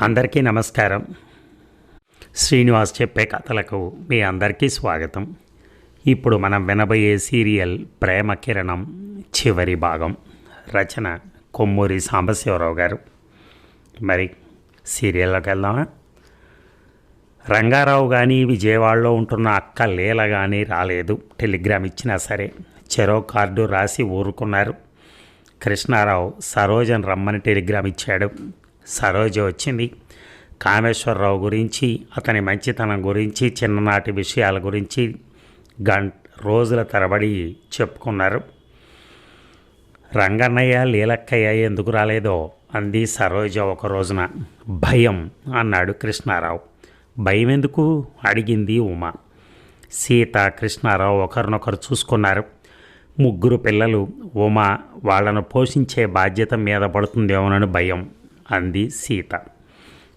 అందరికీ నమస్కారం. శ్రీనివాస్ చెప్పే కథలకు మీ అందరికీ స్వాగతం. ఇప్పుడు మనం వినబోయే సీరియల్ ప్రేమ కిరణం చివరి భాగం. రచన కొమ్మూరి సాంబశివరావు గారు. మరి సీరియల్లోకి వెళ్దామా? రంగారావు కానీ విజయవాడలో ఉంటున్న అక్క లీల కానీ రాలేదు. టెలిగ్రామ్ ఇచ్చినా సరే చెరో కార్డు రాసి ఊరుకున్నారు. కృష్ణారావు సరోజన్ రమ్మని టెలిగ్రామ్ ఇచ్చాడు. సరోజ వచ్చింది. కామేశ్వరరావు గురించి అతని మంచితనం గురించి చిన్ననాటి విషయాల గురించి గంట రోజుల తరబడి చెప్పుకున్నారు. రంగన్నయ్య లీలక్కయ్య ఎందుకు రాలేదో అంది సరోజ ఒక రోజున. భయం అన్నాడు కృష్ణారావు. భయం ఎందుకు అడిగింది ఉమ. సీత కృష్ణారావు ఒకరినొకరు చూసుకున్నారు. ముగ్గురు పిల్లలు ఉమ వాళ్ళను పోషించే బాధ్యత మీద పడుతుందేమోనని భయం. అంది సీత.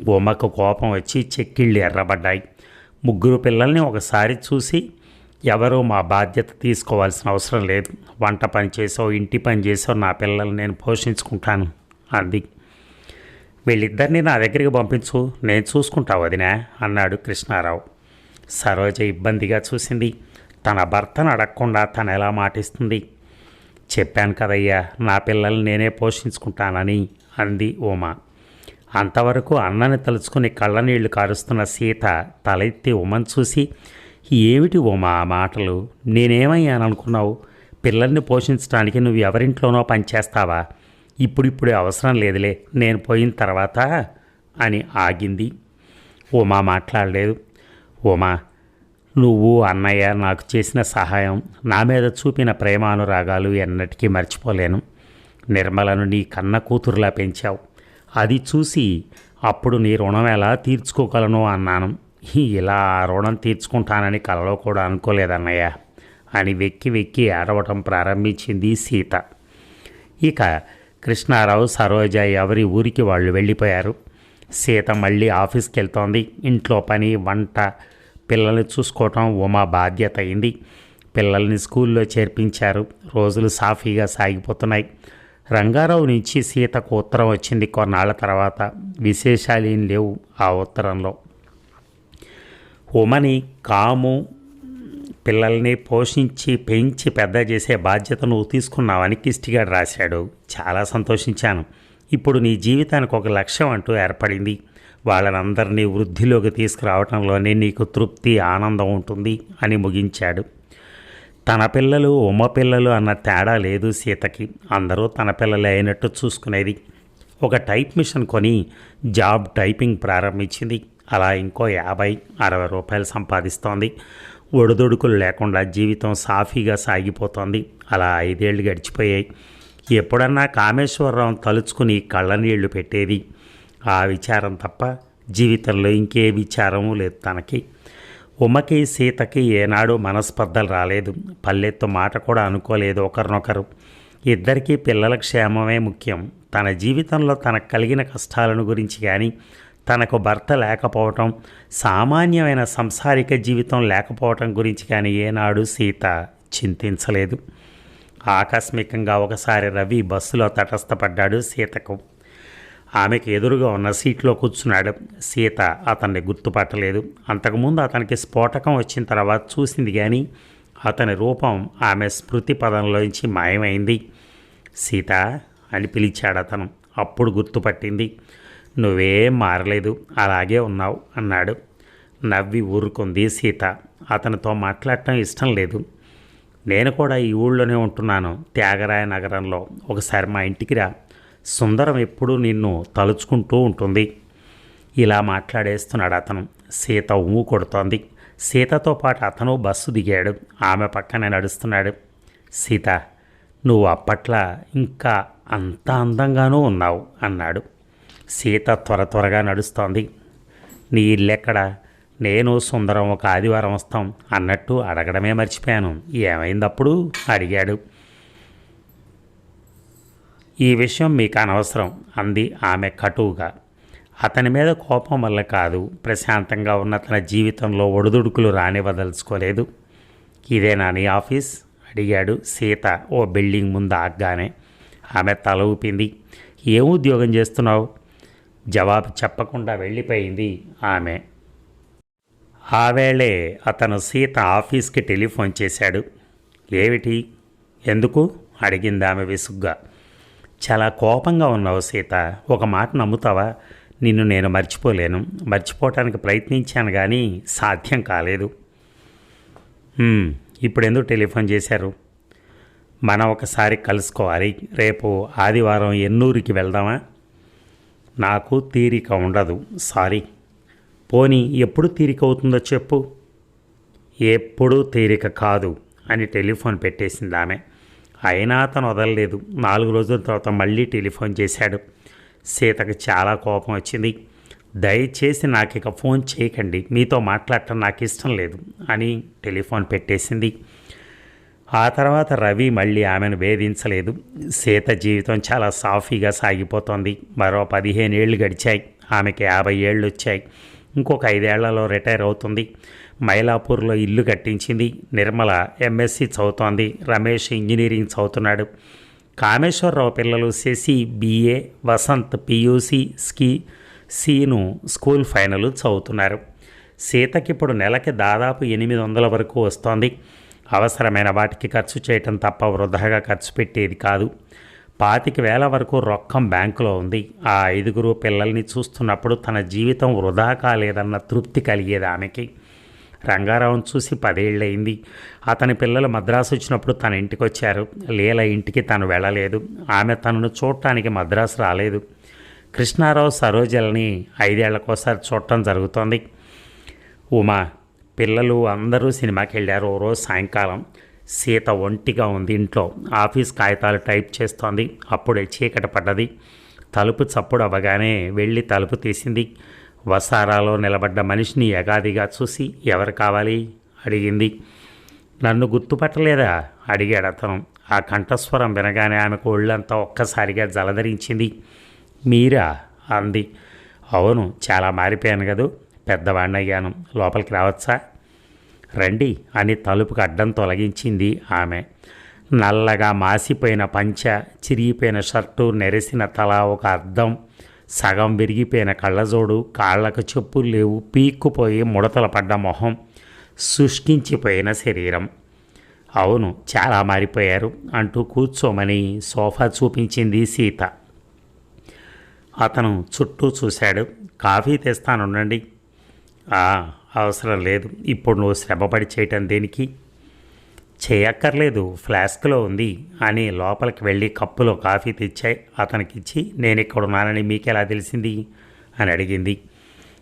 ఉమకు కోపం వచ్చి చెక్కిళ్ళు ఎర్రబడ్డాయి. ముగ్గురు పిల్లల్ని ఒకసారి చూసి ఎవరూ మా బాధ్యత తీసుకోవాల్సిన అవసరం లేదు. వంట పని చేసో ఇంటి పని చేసో నా పిల్లల్ని నేను పోషించుకుంటాను అంది. వీళ్ళిద్దరిని నా దగ్గరికి పంపించు నేను చూసుకుంటా వదినా అన్నాడు కృష్ణారావు. సరోజ ఇబ్బందిగా చూసింది. తన భర్తను అడగకుండా తను ఎలా మాటిస్తుంది? చెప్పాను కదయ్యా నా పిల్లల్ని నేనే పోషించుకుంటానని అంది ఉమా అంతవరకు అన్నని తలుచుకుని కళ్ళనీళ్ళు కారుస్తున్న సీత తలెత్తి ఉమను చూసి ఏమిటి ఉమా ఆ మాటలు? నేనేమయ్యాననుకున్నావు? పిల్లల్ని పోషించడానికి నువ్వు ఎవరింట్లోనో పనిచేస్తావా? ఇప్పుడిప్పుడే అవసరం లేదులే నేను పోయిన తర్వాత అని ఆగింది. ఉమా మాట్లాడలేదు. ఉమా నువ్వు అన్నయ్య నాకు చేసిన సహాయం నా మీద చూపిన ప్రేమానురాగాలు ఎన్నటికీ మర్చిపోలేను. నిర్మలను నీ కన్న కూతురులా పెంచావు. అది చూసి అప్పుడు నీ రుణం ఎలా తీర్చుకోగలను? అన్నాను. ఇలా రుణం తీర్చుకుంటానని కలలో కూడా అనుకోలేదన్నయ్య అని వెక్కి వెక్కి ఏడవటం ప్రారంభించింది సీత. ఇక కృష్ణారావు సరోజ ఎవరి ఊరికి వాళ్ళు వెళ్ళిపోయారు. సీత మళ్ళీ ఆఫీస్కి వెళ్తోంది ఇంట్లో పని వంట పిల్లల్ని చూసుకోవటం ఉమా బాధ్యత అయింది. పిల్లల్ని స్కూల్లో చేర్పించారు. రోజులు సాఫీగా సాగిపోతున్నాయి. రంగారావు నుంచి సీతకు ఉత్తరం వచ్చింది కొన్నాళ్ళ తర్వాత. విశేషాలు ఏం లేవు ఆ ఉత్తరంలో. ఉమని కాము పిల్లల్ని పోషించి పెంచి పెద్ద చేసే బాధ్యత నువ్వు తీసుకున్నావని కిష్టిగాడు రాశాడు. చాలా సంతోషించాను. ఇప్పుడు నీ జీవితానికి ఒక లక్ష్యం అంటూ ఏర్పడింది. వాళ్ళనందరినీ వృద్ధిలోకి తీసుకురావటంలోనే నీకు తృప్తి ఆనందం ఉంటుంది అని ముగించాడు. తన పిల్లలు ఉమ్మ పిల్లలు అన్న తేడా లేదు సీతకి. అందరూ తన పిల్లలే అయినట్టు చూసుకునేది. ఒక టైప్ మిషన్ కొని జాబ్ టైపింగ్ ప్రారంభించింది. అలా ఇంకో యాభై అరవై రూపాయలు సంపాదిస్తోంది. ఒడిదొడుకులు లేకుండా జీవితం సాఫీగా సాగిపోతోంది. అలా ఐదేళ్ళు గడిచిపోయాయి. ఎప్పుడన్నా కామేశ్వరరావు తలుచుకుని కళ్ళనీళ్ళు పెట్టేది. ఆ విచారం తప్ప జీవితంలో ఇంకే విచారము లేదు తనకి. ఉమ్మకి సీతకి ఏనాడు మనస్పర్ధలు రాలేదు. పల్లెత్తు మాట కూడా అనుకోలేదు ఒకరినొకరు. ఇద్దరికీ పిల్లల క్షేమమే ముఖ్యం. తన జీవితంలో తనకు కలిగిన కష్టాలను గురించి కానీ తనకు భర్త లేకపోవటం సామాన్యమైన సంసారిక జీవితం లేకపోవటం గురించి కానీ ఏనాడు సీత చింతించలేదు. ఆకస్మికంగా ఒకసారి రవి బస్సులో తటస్థపడ్డాడు సీతకు. ఆమెకు ఎదురుగా ఉన్న సీట్లో కూర్చున్నాడు. సీత అతన్ని గుర్తుపట్టలేదు. అంతకుముందు అతనికి స్ఫోటకం వచ్చిన తర్వాత చూసింది కానీ అతని రూపం ఆమె స్మృతి పదంలోంచి మాయమైంది. సీత అని పిలిచాడు అతను. అప్పుడు గుర్తుపట్టింది. నువ్వేం మారలేదు అలాగే ఉన్నావు అన్నాడు. నవ్వి ఊరుకుంది సీత. అతనితో మాట్లాడటం ఇష్టం లేదు. నేను కూడా ఈ ఊళ్ళోనే ఉంటున్నాను త్యాగరాయ నగరంలో. ఒకసారి మా ఇంటికి రా. సుందరం ఎప్పుడూ నిన్ను తలుచుకుంటూ ఉంటుంది. ఇలా మాట్లాడేస్తున్నాడు అతను. సీత ఉమ్ము కొడుతోంది. సీతతో పాటు అతను బస్సు దిగాడు. ఆమె పక్కనే నడుస్తున్నాడు. సీత నువ్వు అప్పట్లో ఇంకా అంత అందంగానూ ఉన్నావు అన్నాడు. సీత త్వర త్వరగా నడుస్తోంది. నీ ఇల్లెక్కడ? నేను సుందరం ఒక ఆదివారం వస్తాం అన్నట్టు అడగడమే మర్చిపోయాను. ఏమైందప్పుడు? అడిగాడు. ఈ విషయం మీకు అనవసరం అంది ఆమె కటువుగా. అతని మీద కోపం వల్ల కాదు ప్రశాంతంగా ఉన్న తన జీవితంలో ఒడిదుడుకులు రానివ్వదలుచుకోలేదు. ఇదేనా నీ ఆఫీస్? అడిగాడు సీత ఓ బిల్డింగ్ ముందు ఆగ్గానే. ఆమె తల ఊపింది. ఏం ఉద్యోగం చేస్తున్నావు? జవాబు చెప్పకుండా వెళ్ళిపోయింది ఆమె. ఆ వేళే అతను సీత ఆఫీస్కి టెలిఫోన్ చేశాడు. ఏమిటి? ఎందుకు? అడిగింది ఆమె విసుగ్గా. చాలా కోపంగా ఉన్నావు సీత. ఒక మాట నమ్ముతావా? నిన్ను నేను మర్చిపోలేను. మర్చిపోవటానికి ప్రయత్నించాను కానీ సాధ్యం కాలేదు. ఇప్పుడెందుకు ఇప్పుడు ఎందుకు టెలిఫోన్ చేశారు? మనం ఒకసారి కలుసుకోవాలి. రేపు ఆదివారం ఎన్నూరికి వెళ్దామా? నాకు తీరిక ఉండదు. సారీ. పోనీ ఎప్పుడు తీరిక అవుతుందో చెప్పు. ఎప్పుడూ తీరిక కాదు అని టెలిఫోన్ పెట్టేసింది ఆమె. అయినా అతను వదలలేదు. నాలుగు రోజుల తర్వాత మళ్ళీ టెలిఫోన్ చేశాడు. సీతకు చాలా కోపం వచ్చింది. దయచేసి నాకు ఇక ఫోన్ చేయకండి. మీతో మాట్లాడటం నాకు ఇష్టం లేదు అని టెలిఫోన్ పెట్టేసింది. ఆ తర్వాత రవి మళ్ళీ ఆమెను వేధించలేదు. సీత జీవితం చాలా సాఫీగా సాగిపోతోంది. మరో పదిహేను ఏళ్ళు గడిచాయి. ఆమెకి యాభై ఏళ్ళు వచ్చాయి. ఇంకొక ఐదేళ్ళలో రిటైర్ అవుతుంది. మైలాపూర్లో ఇల్లు కట్టించింది నిర్మల ఎంఎస్సి చదువుతోంది రమేష్ ఇంజనీరింగ్ చదువుతున్నాడు. కామేశ్వరరావు పిల్లలు శశి బిఏ వసంత్ పియూసి స్కీ సీను స్కూల్ ఫైనల్ చదువుతున్నారు. సీతకిప్పుడు నెలకి దాదాపు ఎనిమిది వందల వరకు వస్తోంది. అవసరమైన వాటికి ఖర్చు చేయటం తప్ప వృధాగా ఖర్చు పెట్టేది కాదు. పాతిక వేల వరకు రొక్కం బ్యాంకులో ఉంది. ఆ ఐదుగురు పిల్లల్ని చూస్తున్నప్పుడు తన జీవితం వృధా కాలేదన్న తృప్తి కలిగేది ఆమెకి రంగారావును చూసి పదేళ్ళయింది. అతని పిల్లలు మద్రాసు వచ్చినప్పుడు తన ఇంటికి వచ్చారు లీల ఇంటికి తను వెళ్ళలేదు. ఆమె తనను చూడటానికి మద్రాసు రాలేదు. కృష్ణారావు సరోజల్ని ఐదేళ్ళకోసారి చూడటం జరుగుతోంది. ఉమా పిల్లలు అందరూ సినిమాకి వెళ్ళారు ఓ రోజు సాయంకాలం. సీత ఒంటిగా ఉంది ఇంట్లో. ఆఫీస్ కాగితాలు టైప్ చేస్తోంది. అప్పుడే చీకట పడ్డది. తలుపు చప్పుడు అవ్వగానే వెళ్ళి తలుపు తీసింది. వసారాలో నిలబడ్డ మనిషిని యగాదిగా చూసి ఎవరు కావాలి? అడిగింది. నన్ను గుర్తుపట్టలేదా? అడిగాడు అతను. ఆ కంఠస్వరం వినగానే ఆమెకు ఒళ్ళంతా ఒక్కసారిగా జలధరించింది. మీరా? అంది. అవును చాలా మారిపోయాను కదూ. పెద్దవాణ్ణయ్యాను. అయ్యాను లోపలికి రావచ్చా? రండి అని తలుపుకు అడ్డం తొలగించింది ఆమె. నల్లగా మాసిపోయిన పంచ చిరిగిపోయిన షర్టు నెరిసిన తల ఒక అద్దం సగం విరిగిపోయిన కళ్ళజోడు కాళ్ళకు చెప్పులు లేవు పీక్కుపోయి ముడతలు పడ్డ మొహం శుష్కించిపోయిన శరీరం. అవును చాలా మారిపోయారు అంటూ కూర్చోమని సోఫా చూపించింది సీత. అతను చుట్టూ చూశాడు. కాఫీ తెస్తానుండండి. అవసరం లేదు. ఇప్పుడు నువ్వు శ్రమపడి చేయటం దేనికి? చేయక్కర్లేదు ఫ్లాస్క్లో ఉంది అని లోపలికి వెళ్ళి కప్పులో కాఫీ తెచ్చాయి. అతనికిచ్చి నేను ఇక్కడ ఉన్నానని మీకెలా తెలిసింది? అని అడిగింది.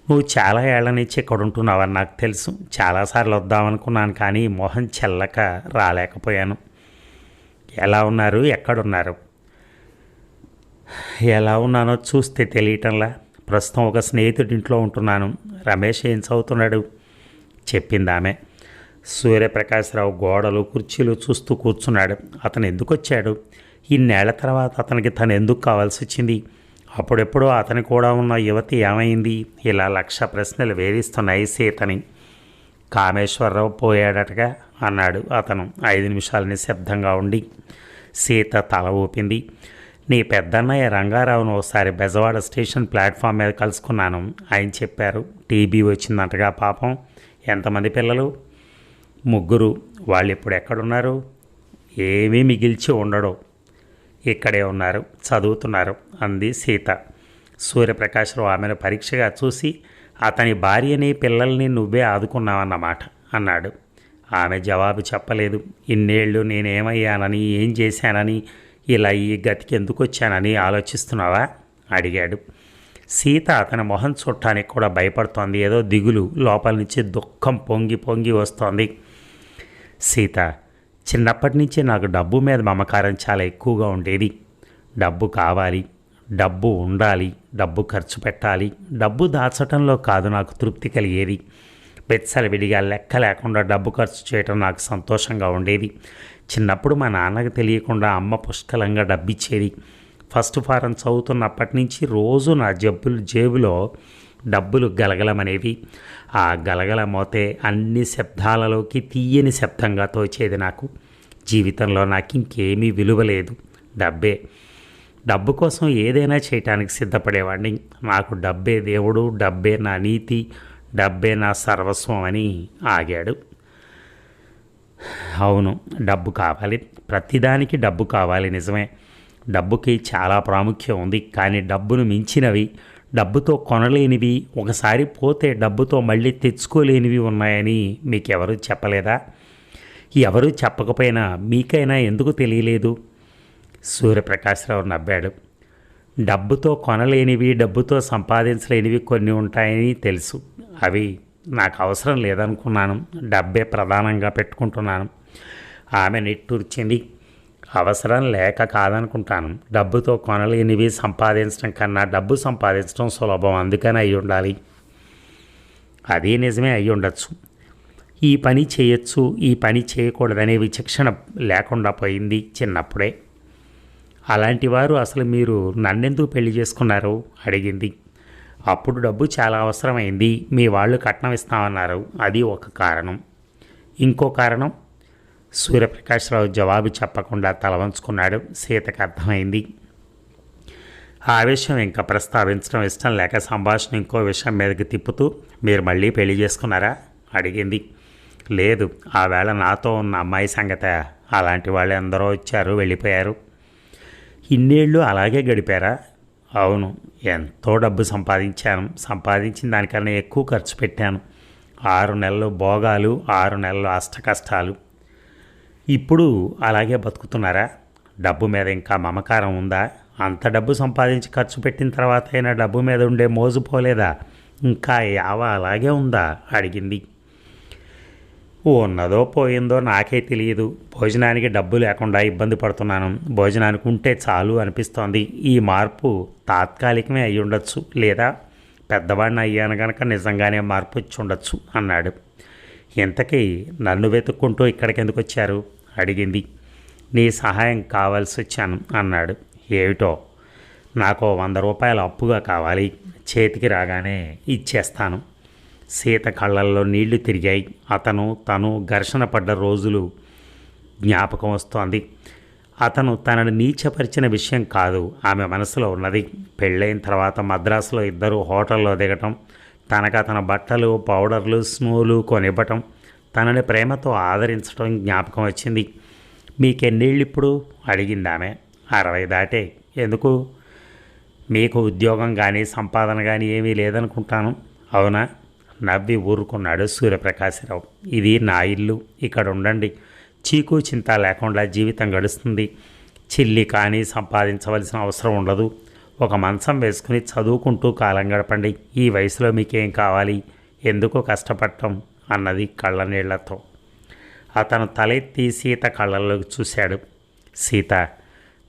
నువ్వు చాలా ఏళ్ళ నుంచి ఇక్కడ ఉంటున్నావని నాకు తెలుసు. చాలాసార్లు వద్దామనుకున్నాను కానీ మొహం చెల్లక రాలేకపోయాను. ఎలా ఉన్నారు? ఎక్కడున్నారు? ఎలా ఉన్నానో చూస్తే తెలియటంలా. ప్రస్తుతం ఒక స్నేహితుడింట్లో ఉంటున్నాను. రమేష్ ఏం చదువుతున్నాడు? చెప్పింది ఆమె సూర్యప్రకాశ్రావు గోడలు కుర్చీలు చూస్తూ కూర్చున్నాడు. అతను ఎందుకు వచ్చాడు ఇన్నేళ్ళ తర్వాత అతనికి తను ఎందుకు కావాల్సి వచ్చింది? అప్పుడెప్పుడో అతని కూడా ఉన్న యువతి ఏమైంది? ఇలా లక్ష ప్రశ్నలు వేధిస్తున్నాయి సీతని. కామేశ్వరరావు పోయాడటగా అన్నాడు అతను. ఐదు నిమిషాలు నిశ్శబ్దంగా ఉండి సీత తల ఊపింది. నీ పెద్దన్నయ్య రంగారావును ఒకసారి బెజవాడ స్టేషన్ ప్లాట్ఫామ్ మీద కలుసుకున్నాను. ఆయన చెప్పారు టీబీ వచ్చిందంటగా పాపం. ఎంతమంది పిల్లలు? ముగ్గురు వాళ్ళు ఇప్పుడు ఎక్కడున్నారు? ఏమీ మిగిల్చి ఉండడు. ఇక్కడే ఉన్నారు చదువుతున్నారు అంది సీత. సూర్యప్రకాశ్రావు ఆమెను పరీక్షగా చూసి అతని భార్యని పిల్లల్ని నువ్వే ఆదుకున్నావన్నమాట అన్నాడు. ఆమె జవాబు చెప్పలేదు. ఇన్నేళ్ళు నేనేమయ్యానని ఏం చేశానని ఇలా ఈ గతికి ఎందుకు వచ్చానని ఆలోచిస్తున్నావా? అడిగాడు. సీత అతని మొహం చుట్టానికి కూడా భయపడుతోంది. ఏదో దిగులు లోపల నుంచి దుఃఖం పొంగి పొంగి వస్తోంది. సీత చిన్నప్పటి నుంచి నాకు డబ్బు మీద మమకారం చాలా ఎక్కువగా ఉండేది. డబ్బు కావాలి డబ్బు ఉండాలి డబ్బు ఖర్చు పెట్టాలి డబ్బు దాచటంలో కాదు నాకు తృప్తి కలిగేది. విడిగా లెక్క లేకుండా డబ్బు ఖర్చు చేయటం నాకు సంతోషంగా ఉండేది. చిన్నప్పుడు మా నాన్నకు తెలియకుండా అమ్మ పుష్కలంగా డబ్బిచ్చేది. ఫస్ట్ ఫారం చదువుతున్నప్పటి నుంచి రోజు నా జబ్బులు జేబులో డబ్బులు గలగలమనేవి. ఆ గలగల మోతే అన్ని శబ్దాలలోకి తీయని శబ్దంగా తోచేది నాకు. జీవితంలో నాకు ఇంకేమీ విలువ లేదు. డబ్బే. డబ్బు కోసం ఏదైనా చేయటానికి సిద్ధపడేవాడిని నాకు డబ్బే దేవుడు డబ్బే నా నీతి డబ్బే నా సర్వస్వం అని ఆగాడు. అవును డబ్బు కావాలి. ప్రతిదానికి డబ్బు కావాలి నిజమే. డబ్బుకి చాలా ప్రాముఖ్యం ఉంది. కానీ డబ్బును మించినవి డబ్బుతో కొనలేనివి ఒకసారి పోతే డబ్బుతో మళ్ళీ తెచ్చుకోలేనివి ఉన్నాయని మీకెవరూ చెప్పలేదా? ఎవరూ చెప్పకపోయినా మీకైనా ఎందుకు తెలియలేదు? సూర్యప్రకాశ్రావు నవ్వాడు. డబ్బుతో కొనలేనివి డబ్బుతో సంపాదించలేనివి కొన్ని ఉంటాయని తెలుసు. అవి నాకు అవసరం లేదనుకున్నాను. డబ్బే ప్రధానంగా పెట్టుకుంటున్నాను. ఆమె నిట్టూర్చింది. అవసరం లేక కాదనుకుంటాను. డబ్బుతో కొనలేనివి సంపాదించడం కన్నా డబ్బు సంపాదించడం సులభం. అందుకని అయి ఉండాలి. అదే నిజమే అయి ఉండొచ్చు. ఈ పని చేయొచ్చు. ఈ పని చేయకూడదనే విచక్షణ లేకుండా పోయింది చిన్నప్పుడే. అలాంటి వారు అసలు మీరు నన్నెందుకు పెళ్ళి చేసుకున్నారు? అడిగింది. అప్పుడు డబ్బు చాలా అవసరమైంది. మీ వాళ్ళు కట్నం ఇస్తామన్నారు. అది ఒక కారణం. ఇంకో కారణం? సూర్యప్రకాశ్రావు జవాబు చెప్పకుండా తలవంచుకున్నాడు సీతకు అర్థమైంది. ఆ విషయం ఇంకా ప్రస్తావించడం ఇష్టం లేక సంభాషణ ఇంకో విషయం మీదకి తిప్పుతూ మీరు మళ్ళీ పెళ్ళి చేసుకున్నారా? అడిగింది. లేదు ఆ వేళ నాతో ఉన్న అమ్మాయి సంగత. అలాంటి వాళ్ళు ఎందరో వచ్చారు వెళ్ళిపోయారు. ఇన్నేళ్ళు అలాగే గడిపారా? అవును ఎంతో డబ్బు సంపాదించాను. సంపాదించిన దానికన్నా ఎక్కువ ఖర్చు పెట్టాను. ఆరు నెలలు భోగాలు ఆరు నెలలు అష్ట కష్టాలు ఇప్పుడు అలాగే బతుకుతున్నారా? డబ్బు మీద ఇంకా మమకారం ఉందా? అంత డబ్బు సంపాదించి ఖర్చు పెట్టిన తర్వాత అయినా డబ్బు మీద ఉండే మోజు పోలేదా? ఇంకా యావ అలాగే ఉందా? అడిగింది. ఉన్నదో పోయిందో నాకే తెలియదు. భోజనానికి డబ్బు లేకుండా ఇబ్బంది పడుతున్నాను. భోజనానికి ఉంటే చాలు అనిపిస్తోంది. ఈ మార్పు తాత్కాలికమే అయి ఉండొచ్చు. లేదా పెద్దవాడిని అయ్యాను కనుక నిజంగానే మార్పు వచ్చి ఉండొచ్చు అన్నాడు. ఇంతకీ నన్ను వెతుక్కుంటూ ఇక్కడికి ఎందుకు వచ్చారు? అడిగింది. నీ సహాయం కావాల్సి వచ్చాను అన్నాడు. ఏమిటో? నాకు వంద రూపాయలు అప్పుగా కావాలి. చేతికి రాగానే ఇచ్చేస్తాను. సీత కళ్ళల్లో నీళ్ళు తిరిగాయి. అతను తను ఘర్షణ పడ్డ రోజులు జ్ఞాపకం వస్తోంది. అతను తనను నీచపరిచిన విషయం కాదు ఆమె మనసులో ఉన్నది. పెళ్ళైన తర్వాత మద్రాసులో ఇద్దరు హోటల్లో దిగటం తనకు అతని బట్టలు పౌడర్లు స్నూలు కొనివ్వటం తనని ప్రేమతో ఆదరించడం జ్ఞాపకం వచ్చింది. మీకెన్నేళ్ళు ఇప్పుడు అడిగింది ఆమె అరవై దాటే. ఎందుకు? మీకు ఉద్యోగం కానీ సంపాదన కానీ ఏమీ లేదనుకుంటాను. అవునా? నవ్వి ఊరుకున్నాడు సూర్యప్రకాశరావు. ఇది నా ఇల్లు. ఇక్కడ ఉండండి. చీకు చింత లేకుండా జీవితం గడుస్తుంది. చిల్లి కానీ సంపాదించవలసిన అవసరం ఉండదు. ఒక మంచం వేసుకుని చదువుకుంటూ కాలం గడపండి. ఈ వయసులో మీకేం కావాలి? ఎందుకు కష్టపడటం? అన్నది కళ్ళనీళ్ళతో అతను తలెత్తి సీత కళ్ళల్లోకి చూశాడు. సీత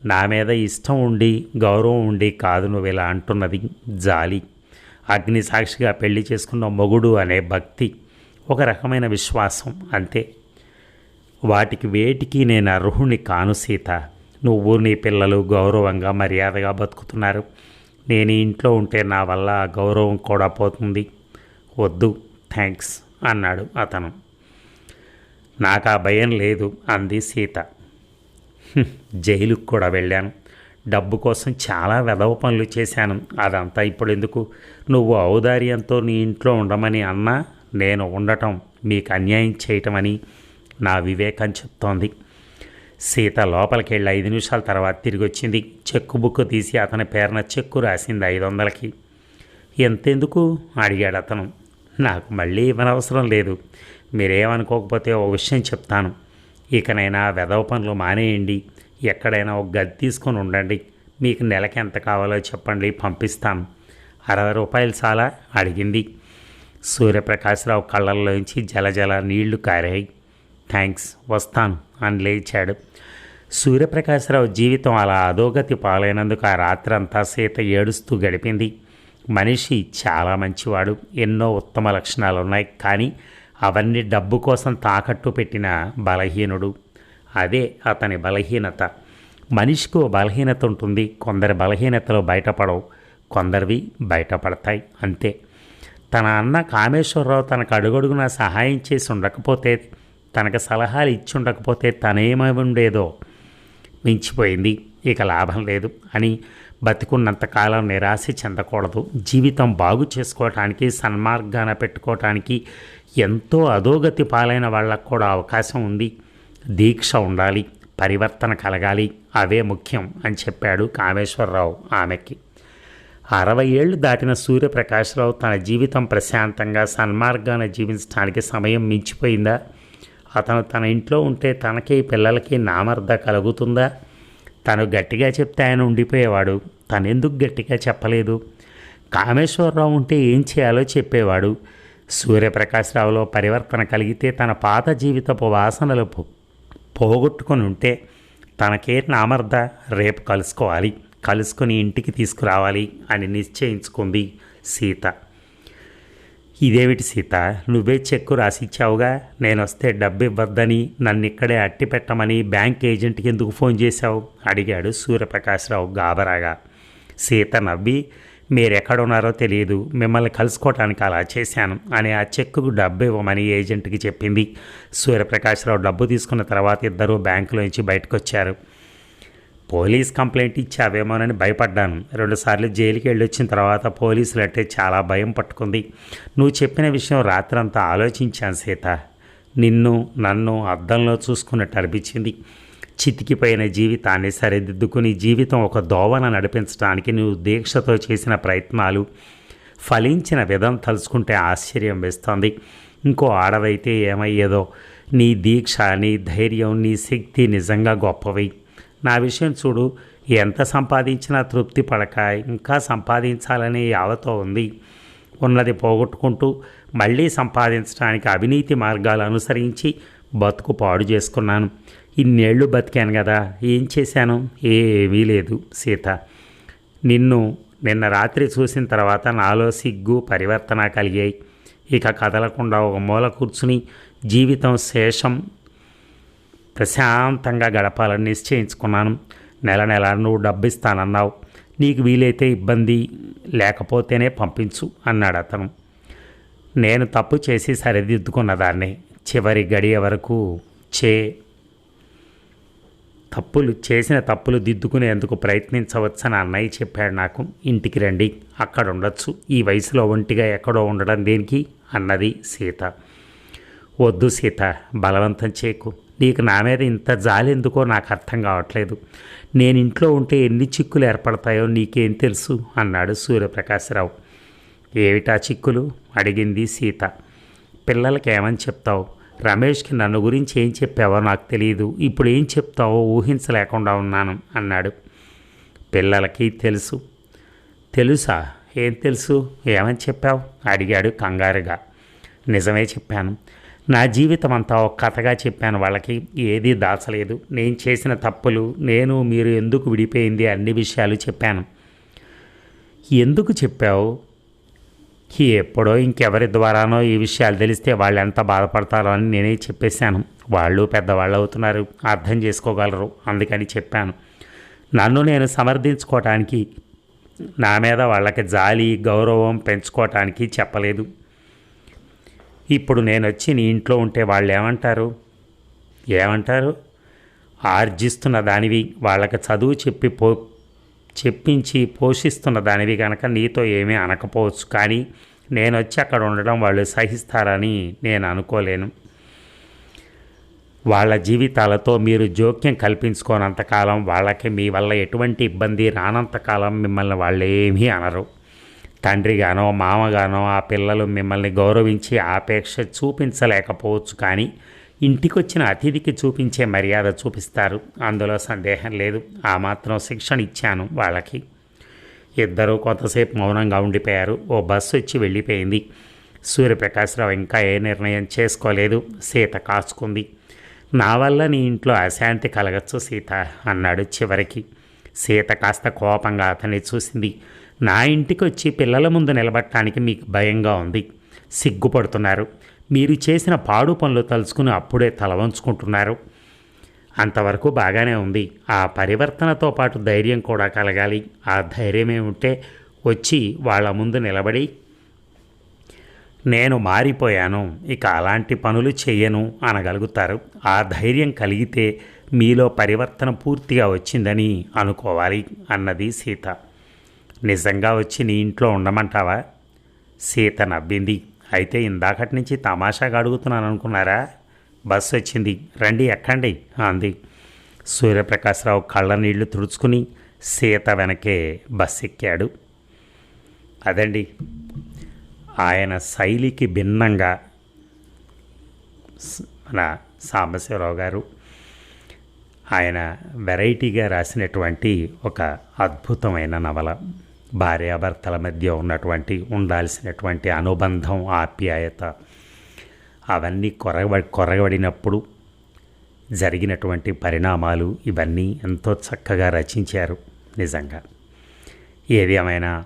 నా మీద ఇష్టం ఉండి గౌరవం ఉండి కాదు నువ్వు ఇలా అంటున్నది జాలి. అగ్ని సాక్షిగా పెళ్ళి చేసుకున్న మొగుడు అనే భక్తి ఒక రకమైన విశ్వాసం అంతే. వాటికి వేటికి నేను అర్హుని కాను సీత. నువ్వు నీ పిల్లలు గౌరవంగా మర్యాదగా బతుకుతున్నారు. నేను ఇంట్లో ఉంటే నా వల్ల గౌరవం కూడా పోతుంది. వద్దు థ్యాంక్స్. అన్నాడు అతను. నాకు ఆ భయం లేదు అంది సీత. జైలుకు కూడా వెళ్ళాను. డబ్బు కోసం చాలా వెధవ పనులు చేశాను. అదంతా ఇప్పుడు ఎందుకు? నువ్వు ఔదార్యంతో నీ ఇంట్లో ఉండమని అన్నా నేను ఉండటం మీకు అన్యాయం చేయటమని నా వివేకం చెప్తోంది. సీత లోపలికి వెళ్ళి ఐదు నిమిషాల తర్వాత తిరిగి వచ్చింది చెక్కు బుక్ తీసి అతని పేరున చెక్కు రాసింది ఐదు వందలకి ఎంతెందుకు? అడిగాడు అతను. నాకు మళ్ళీ ఇవ్వనవసరం లేదు. మీరేమనుకోకపోతే ఓ విషయం చెప్తాను. ఇకనైనా వెదవ పనులు మానేయండి. ఎక్కడైనా ఒక గది తీసుకొని ఉండండి. మీకు నెలకి ఎంత కావాలో చెప్పండి పంపిస్తాను. అరవై రూపాయలు చాలా అడిగింది. సూర్యప్రకాశ్రావు కళ్ళల్లోంచి జలజల నీళ్ళు కారాయి. థ్యాంక్స్ వస్తాను అని లేచాడు. సూర్యప్రకాశ్రావు జీవితం అలా అధోగతి పాలైనందుకు ఆ రాత్రంతా సీత ఏడుస్తూ గడిపింది. మనిషి చాలా మంచివాడు ఎన్నో ఉత్తమ లక్షణాలు ఉన్నాయి కానీ అవన్నీ డబ్బు కోసం తాకట్టు పెట్టిన బలహీనుడు. అదే అతని బలహీనత. మనిషికి ఓ బలహీనత ఉంటుంది. కొందరి బలహీనతలు బయటపడవు. కొందరివి బయటపడతాయి. అంతే. తన అన్న కామేశ్వరరావు తనకు అడుగడుగున సహాయం చేసి ఉండకపోతే తనకు సలహాలు ఇచ్చి ఉండకపోతే తనేమై ఉండేదో మించిపోయింది. ఇక లాభం లేదు అని బతికున్నంతకాలం నిరాశ చెందకూడదు. జీవితం బాగు చేసుకోవటానికి సన్మార్గాన పెట్టుకోవటానికి ఎంతో అధోగతి పాలైన వాళ్ళకు కూడా అవకాశం ఉంది. దీక్ష ఉండాలి పరివర్తన కలగాలి అవే ముఖ్యం అని చెప్పాడు కామేశ్వరరావు ఆమెకి. అరవై ఏళ్ళు దాటిన సూర్యప్రకాశ్రావు తన జీవితం ప్రశాంతంగా సన్మార్గాన జీవించడానికి సమయం మించిపోయిందా? అతను తన ఇంట్లో ఉంటే తనకి పిల్లలకి నామర్ద కలుగుతుందా? తను గట్టిగా చెప్తే ఆయన ఉండిపోయేవాడు. తను ఎందుకు గట్టిగా చెప్పలేదు? కామేశ్వరరావు ఉంటే ఏం చేయాలో చెప్పేవాడు. సూర్యప్రకాశ్రావులో పరివర్తన కలిగితే తన పాత జీవితపు వాసనలు పోగొట్టుకుని పోగొట్టుకొని ఉంటే తనకే నామర్ద రేపు కలుసుకోవాలి. కలుసుకొని ఇంటికి తీసుకురావాలి అని నిశ్చయించుకుంది సీత. ఇదేమిటి సీత? నువ్వే చెక్కు రాసిచ్చావుగా? నేను వస్తే డబ్బు ఇవ్వద్దని నన్ను ఇక్కడే అట్టి పెట్టమని బ్యాంక్ ఏజెంట్కి ఎందుకు ఫోన్ చేశావు? అడిగాడు సూర్యప్రకాశ్రావు గాబరాగా సీత నవ్వి మీరెక్కడున్నారో తెలియదు. మిమ్మల్ని కలుసుకోవటానికి అలా చేశాను అని ఆ చెక్కుకు డబ్బు ఇవ్వమని ఏజెంట్కి చెప్పింది. సూర్యప్రకాశ్రావు డబ్బు తీసుకున్న తర్వాత ఇద్దరూ బ్యాంకులోంచి బయటకు వచ్చారు పోలీస్ కంప్లైంట్ ఇచ్చావేమోనని భయపడ్డాను. రెండుసార్లు జైలుకి వెళ్ళి వచ్చిన తర్వాత పోలీసులు అంటే చాలా భయం పట్టుకుంది. నువ్వు చెప్పిన విషయం రాత్రంతా ఆలోచించాను సీత. నిన్ను నన్ను అద్దంలో చూసుకున్నట్టు అనిపించింది. చితికిపోయిన జీవితాన్ని సరిదిద్దుకుని జీవితం ఒక దోవన నడిపించడానికి నువ్వు దీక్షతో చేసిన ప్రయత్నాలు ఫలించిన విధం తలుచుకుంటే ఆశ్చర్యం వేస్తోంది. ఇంకో ఆడదైతే ఏమయ్యేదో. నీ దీక్ష నీ ధైర్యం నీ శక్తి నిజంగా గొప్పవి. నా విషయం చూడు ఎంత సంపాదించినా తృప్తి పడక ఇంకా సంపాదించాలనే యావతో ఉంది. ఉన్నది పోగొట్టుకుంటూ మళ్ళీ సంపాదించడానికి అవినీతి మార్గాలు అనుసరించి బతుకు పాడు చేసుకున్నాను. ఇన్నేళ్ళు బతికాను కదా ఏం చేశాను? ఏమీ లేదు సీత. నిన్ను నిన్న రాత్రి చూసిన తర్వాత నాలో సిగ్గు పరివర్తన కలిగాయి. ఇక కదలకుండా ఒక మూల కూర్చుని జీవితం శేషం ప్రశాంతంగా గడపాలని నిశ్చయించుకున్నాను. నెల నెల నువ్వు డబ్బు ఇస్తానన్నావు నీకు వీలైతే ఇబ్బంది లేకపోతేనే పంపించు అన్నాడు అతను. నేను తప్పు చేసి సరిదిద్దుకున్న దాన్ని చివరి గడియ వరకు చే తప్పులు చేసిన తప్పులు దిద్దుకునేందుకు ప్రయత్నించవచ్చని అన్నయ్య చెప్పాడు నాకు. ఇంటికి రండి అక్కడ ఉండొచ్చు ఈ వయసులో ఒంటిగా ఎక్కడో ఉండడం దేనికి? అన్నది సీత. వద్దు సీత బలవంతం చేయకు నీకు నా మీద ఇంత జాలి ఎందుకో నాకు అర్థం కావట్లేదు. నేను ఇంట్లో ఉంటే ఎన్ని చిక్కులు ఏర్పడతాయో నీకేం తెలుసు? అన్నాడు సూర్యప్రకాశ్రావు. ఏమిటా చిక్కులు? అడిగింది సీత. పిల్లలకి ఏమని చెప్తావు? రమేష్కి నన్ను గురించి ఏం చెప్పావో నాకు తెలియదు ఇప్పుడు ఏం చెప్తావో ఊహించలేకుండా ఉన్నాను అన్నాడు. పిల్లలకి తెలుసు. తెలుసా? ఏం తెలుసు? ఏమని చెప్పావు? అడిగాడు కంగారుగా. నిజమే చెప్పాను. నా జీవితం అంతా ఒక కథగా చెప్పాను వాళ్ళకి. ఏదీ దాచలేదు. నేను చేసిన తప్పులు నేను మీరు ఎందుకు విడిపోయింది అన్ని విషయాలు చెప్పాను. ఎందుకు చెప్పావు? ఎప్పుడో ఇంకెవరి ద్వారానో ఈ విషయాలు తెలిస్తే వాళ్ళు ఎంత బాధపడతారో అని నేనే చెప్పేశాను. వాళ్ళు పెద్దవాళ్ళు అవుతున్నారు. అర్థం చేసుకోగలరు. అందుకని చెప్పాను. నన్ను నేను సమర్థించుకోవటానికి నా మీద వాళ్ళకి జాలి గౌరవం పెంచుకోవటానికి చెప్పలేదు. ఇప్పుడు నేను వచ్చి నీ ఇంట్లో ఉంటే వాళ్ళు ఏమంటారు? ఏమంటారు ఆర్జిస్తున్న దానివి వాళ్ళకి చదువు చెప్పి పో చెప్పించి పోషిస్తున్న దానివి కనుక నీతో ఏమీ అనకపోవచ్చు. కానీ నేను వచ్చి అక్కడ ఉండడం వాళ్ళు సహిస్తారని నేను అనుకోలేను. వాళ్ళ జీవితాలతో మీరు జోక్యం కల్పించుకోనంతకాలం వాళ్ళకి మీ వల్ల ఎటువంటి ఇబ్బంది రానంతకాలం మిమ్మల్ని వాళ్ళు ఏమీ అనరు. తండ్రిగానో మామగానో ఆ పిల్లలు మిమ్మల్ని గౌరవించి ఆపేక్ష చూపించలేకపోవచ్చు కానీ ఇంటికొచ్చిన అతిథికి చూపించే మర్యాద చూపిస్తారు. అందులో సందేహం లేదు. ఆ మాత్రం శిక్షణ ఇచ్చాను వాళ్ళకి. ఇద్దరూ కొంతసేపు మౌనంగా ఉండిపోయారు. ఓ బస్సు వచ్చి వెళ్ళిపోయింది. సూర్యప్రకాశ్రావు ఇంకా ఏ నిర్ణయం చేసుకోలేదు. సీత కాచుకుంది. నా వల్ల నీ ఇంట్లో అశాంతి కలగచ్చు సీత అన్నాడు చివరికి. సీత కాస్త కోపంగా అతన్ని చూసింది. నా ఇంటికి వచ్చి పిల్లల ముందు నిలబడటానికి మీకు భయంగా ఉంది. సిగ్గుపడుతున్నారు. మీరు చేసిన పాడు పనులు తలుచుకుని అప్పుడే తలవంచుకుంటున్నారు అంతవరకు బాగానే ఉంది. ఆ పరివర్తనతో పాటు ధైర్యం కూడా కలగాలి. ఆ ధైర్యమే ఉంటే వచ్చి వాళ్ళ ముందు నిలబడి నేను మారిపోయాను. ఇక అలాంటి పనులు చెయ్యను అనగలుగుతారు. ఆ ధైర్యం కలిగితే మీలో పరివర్తన పూర్తిగా వచ్చిందని అనుకోవాలి అన్నది సీత. నిజంగా వచ్చి నీ ఇంట్లో ఉండమంటావా? సీత నవ్వింది. అయితే ఇందాకటి నుంచి తమాషాగా అడుగుతున్నాను అనుకున్నారా? బస్సు వచ్చింది. రండి ఎక్కండి అంది. సూర్యప్రకాశ్రావు కళ్ళ నీళ్ళు తుడుచుకుని సీత వెనకే బస్సు ఎక్కాడు. అదండి. ఆయన శైలికి భిన్నంగా మన సాంబశివరావు గారు ఆయన వెరైటీగా రాసినటువంటి ఒక అద్భుతమైన నవల. భార్యాభర్తల మధ్య ఉన్నటువంటి ఉండాల్సినటువంటి అనుబంధం ఆప్యాయత అవన్నీ కొరగబడి కొరగబడినప్పుడు జరిగినటువంటి పరిణామాలు ఇవన్నీ ఎంతో చక్కగా రచించారు నిజంగా. ఏది ఏమైనా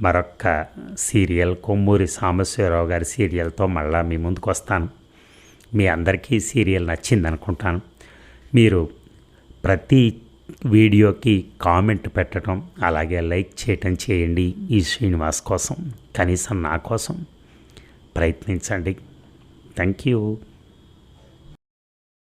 మరొక్క సీరియల్ కొమ్మూరి సాంబశివరావు గారి సీరియల్తో మళ్ళా మీ ముందుకు వస్తాను. మీ అందరికీ సీరియల్ నచ్చింది అనుకుంటాను మీరు ప్రతి వీడియోకి కామెంట్ పెట్టడం అలాగే లైక్ చేయటం చేయండి ఈ శ్రీనివాస్ కోసం కనీసం నా కోసం. ప్రయత్నించండి. Thank you.